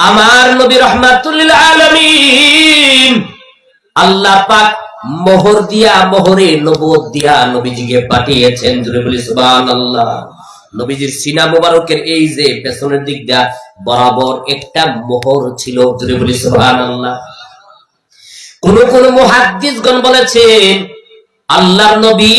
আমার নবী রহমাতুল্লিল আলমিন। আল্লাহ পাক মোহর দিয়া, মোহরে নবুয়ত দিয়া নবীজিকে পাঠিয়েছেন। জুড়ে বলি, সুবহানাল্লাহ। নবীজির সিনা মুবারকের এই যে পেছনের দিক দিয়া বরাবর একটা মোহর ছিল জুড়ে বলি, সুবহানাল্লাহ। কোন কোন মুহাদ্দিসগণ বলেছেন, আল্লাহর নবী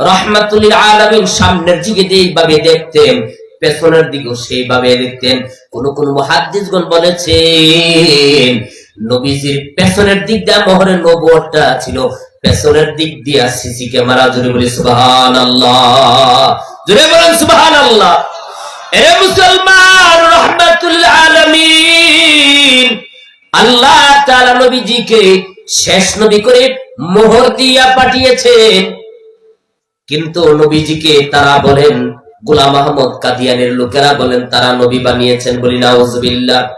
রহমাতুল্লিল আলামিন সামনের দিকে যেভাবে দেখতেন পেছনের দিকেও সেইভাবে দেখতেন। কোন কোন মুহাদ্দিসগণ বলেছেন, নবীজির পেছনের দিক দিয়ে মোহরের নবুয়তটা ছিল, পেছনের দিক দিয়ে সিসি ক্যামেরা জুড়ে বলি, সুবহানাল্লাহ। জুড়ে বলেন, সুবহানাল্লাহ। এ মুসলমান, রহমাতুল আলামিন। আল্লাহ তাআলা নবীজিকে শেষ নবী করে মোহর দিয়া পাঠিয়েছেন। কিন্তু নবীজিকে তারা বলেন গোলাম আহমদ কাদিয়ানের লোকেরা বলেন, তারা নবী বানিয়েছেন বলি নাউজুবিল্লাহ।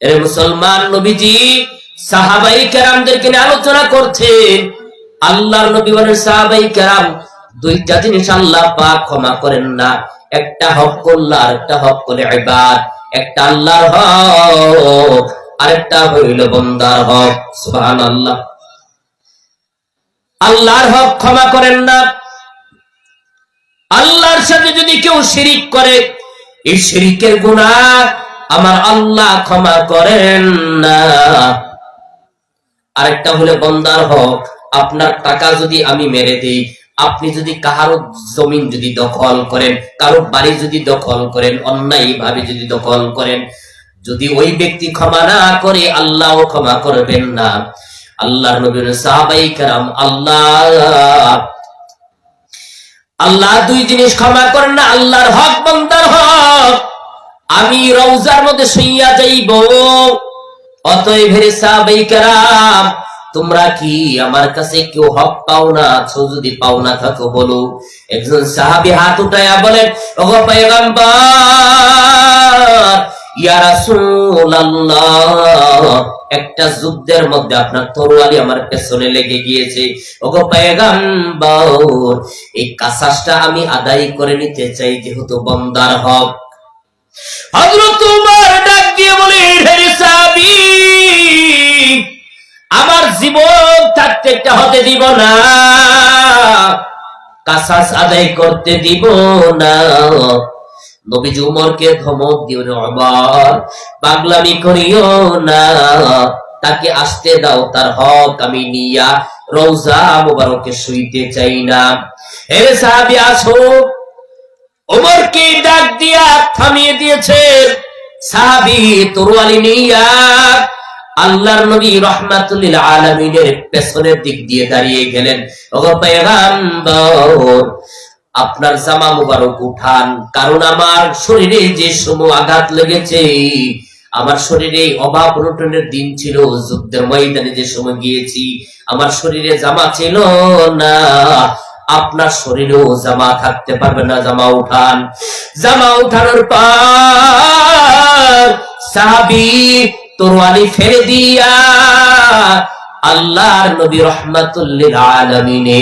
এর মুসলমান নবীজি, সাহাবাই কেরামদেরকে নিয়ে আলোচনা করছেন। আল্লাহর নবী বলেন, সাহাবাই কেরাম, দুইটা জিনিস আল্লাহ পাক ক্ষমা করেন না। একটা হক করল আর একটা হক করে ইবাদ। একটা আল্লাহর হক, আরেকটা হইল বন্দার হক। সুবহানাল্লাহ। আল্লাহর হক ক্ষমা করেন না। আল্লাহর সাথে যদি কেউ শিরিক করে, এই শিরিকের গুনাহ আমার আল্লাহ ক্ষমা করেন না। আরেকটা হলে, বন্দার হক, আপনার টাকা যদি আমি মেরে দেই, আপনি যদি কাহারো জমিন যদি দখল করেন কারও বাড়ি যদি দখল করেন, অন্যায় ভাবে যদি দখল করেন, যদি ওই ব্যক্তি ক্ষমা না করে, আল্লাহ ক্ষমা করবেন না। আল্লাহর নবীর সাহাবাই কারাম আল্লাহ আল্লাহ দুই জিনিস ক্ষমা করেন না, আল্লাহর হক বন্দার হক। আমি রওজার মধ্যে শুইয়া যাইব। অতএব হেরে সাহাবাই তোমরা কি আমার কাছে কেউ হক পাও না আছো যদি পাও না থাকো বলো। একজন সাহাবী হাত উঠায়া বলেন, ওগো পয়গম্বর, ইয়া রাসূলুল্লাহ একটা যুদ্ধের মধ্যে আপনার তরোয়ালি আমার পেছনে লেগে গিয়েছে। ওগো পয়গম্বর, এই কাসাসটা আমি আদায় করে নিতে চাই যেহেতু বন্দার হক। আমার জীবন থাকতে হতে দিব না। কাসাস আদায় করতে দিব না। নবীজি উমরকে ধমক দিও না আবার পাগলামি করিও না। তাকে আসতে দাও, তার হক আমি নিয়া রওজা মুবারকে শুইতে চাই না। হে সাহাবী, আসো। ওমরকে ডাক দিয়া থামিয়ে দিয়েছে। সাহাবী, তরোয়ালি নিয়া আল্লাহর নবী রহমাতুল্লিল আলামিনের পেছনের দিক দিয়ে দাঁড়িয়ে গেলেন। ওগো পয়গাম্বর আপনার জামা মুবারক উঠান। কারণ আমার শরীরে যে সম আঘাত লেগেছে, আমার শরীরে অভাব অনটনের দিন ছিল, যুদ্ধের ময়দানে যে সময় গিয়েছি, আমার শরীরে জামা ছিল না। আপনার শরীরেও জামা থাকতে পারবে না, জামা উঠান। জামা উঠানোর পর সাহাবি তরোয়ালি ফেলে দিয়া আল্লাহর নবী রহমাতুল্লিল আলামিনে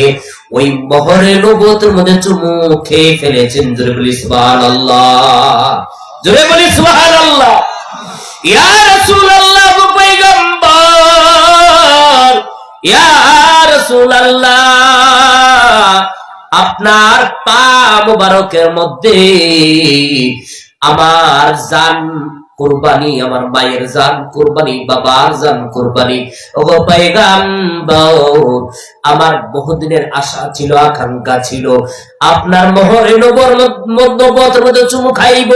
ওই মহরে নবুয়তের মধ্যে চুমু খেয়ে ফেলেছেন। জোরে বলি, সুবহানাল্লাহ। জোরে বলি গো পয়গম্বর। ইয়া রাসূলুল্লাহ, আপনার পা মুবারকের মধ্যে আমার জান কুরবানি, আমার মায়ের জান কুরবানি, বাবার জান কুরবানি। ওগো আমার বহুদিনের আশা ছিল, আকাঙ্ক্ষা ছিল। আপনার মোহরে নবর নবতের মধ্যে চুমু খাইব।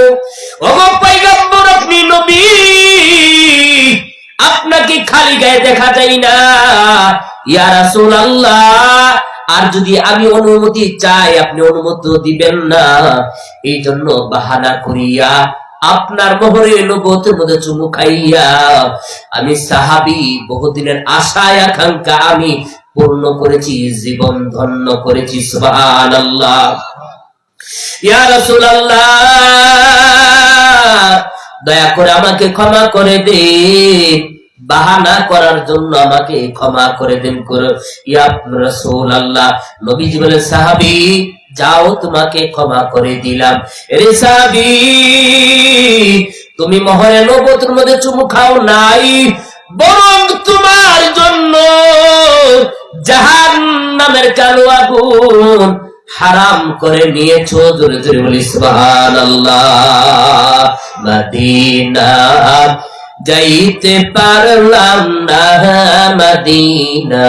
ওগো পয়গাম্বর, আপনি নবী, আপনাকে খালি গায়ে দেখা যায় না। ইয়া রাসূলুল্লাহ, আর যদি আমি অনুমতি চাই, আপনি অনুমতি দিবেন না। এই জন্য বাহানা করিয়া আপনার মোহরে নবতের মধ্যে চুমু খাইয়া আমি সাহাবি, বহুদিনের আশায়, আকাঙ্ক্ষা আমি পূর্ণ করেছি, জীবন ধন্য করেছি, সুবহানাল্লাহ। ইয়া রাসূলুল্লাহ, দয়া করে আমাকে ক্ষমা করে দিন। বাহানা করার জন্য আমাকে ক্ষমা করে দেন করো ইয়া রাসূলুল্লাহ, নবীজি বলে সাহাবী যাও, তোমাকে ক্ষমা করে দিলাম। রে সাহাবী তুমি মহরে নবতের মধ্যে চুমু খাও নাই, বরং তোমার জন্য জাহান নামের কালো আগুন হারাম করে নিয়েছো। জোরে জোরে বলি সুবহান আল্লাহ যাইতে পারলাম না, মদিনা।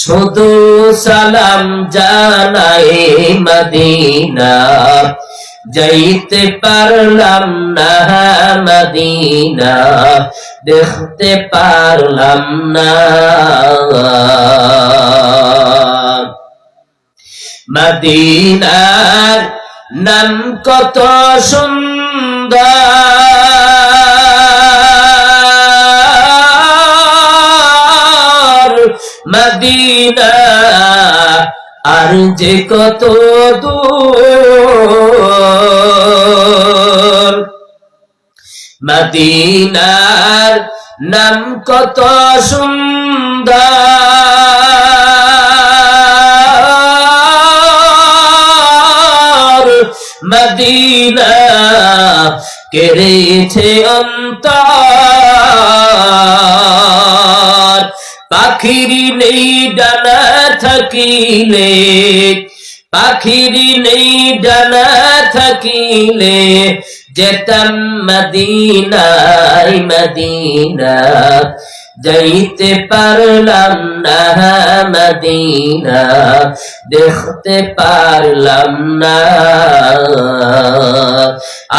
শুধু সালাম জানাই মদিনা। যাইতে পারলাম না মদিনা, দেখতে পারলাম না। মদিনার নাম কত সুন্দর মদিনা আর যে কত দূর। মদিনার নাম কত সুন্দর। মদিনা কেড়েছে অন্তর পাখিরি নেই ডানা থাকিলে পাখিরি নেই ডানা থাকিলে যেতাম মদিনায় মদিনা যাইতে পারলাম না মদিনা, দেখতে পারলাম না।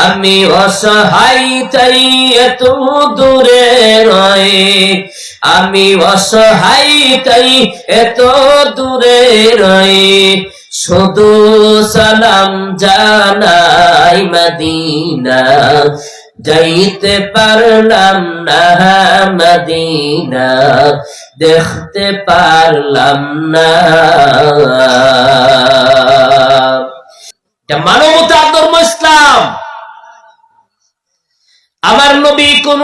আমি অসহায় তাই এত দূরে রয়ে আমি অসহায় তাই এত দূরে রয়ে শুধু সালাম জানাই মদিনা যাইতে পারলাম না মদিনা দেখতে পারলাম না। মানবতা ধর্ম ইসলাম। আমার নবী কোন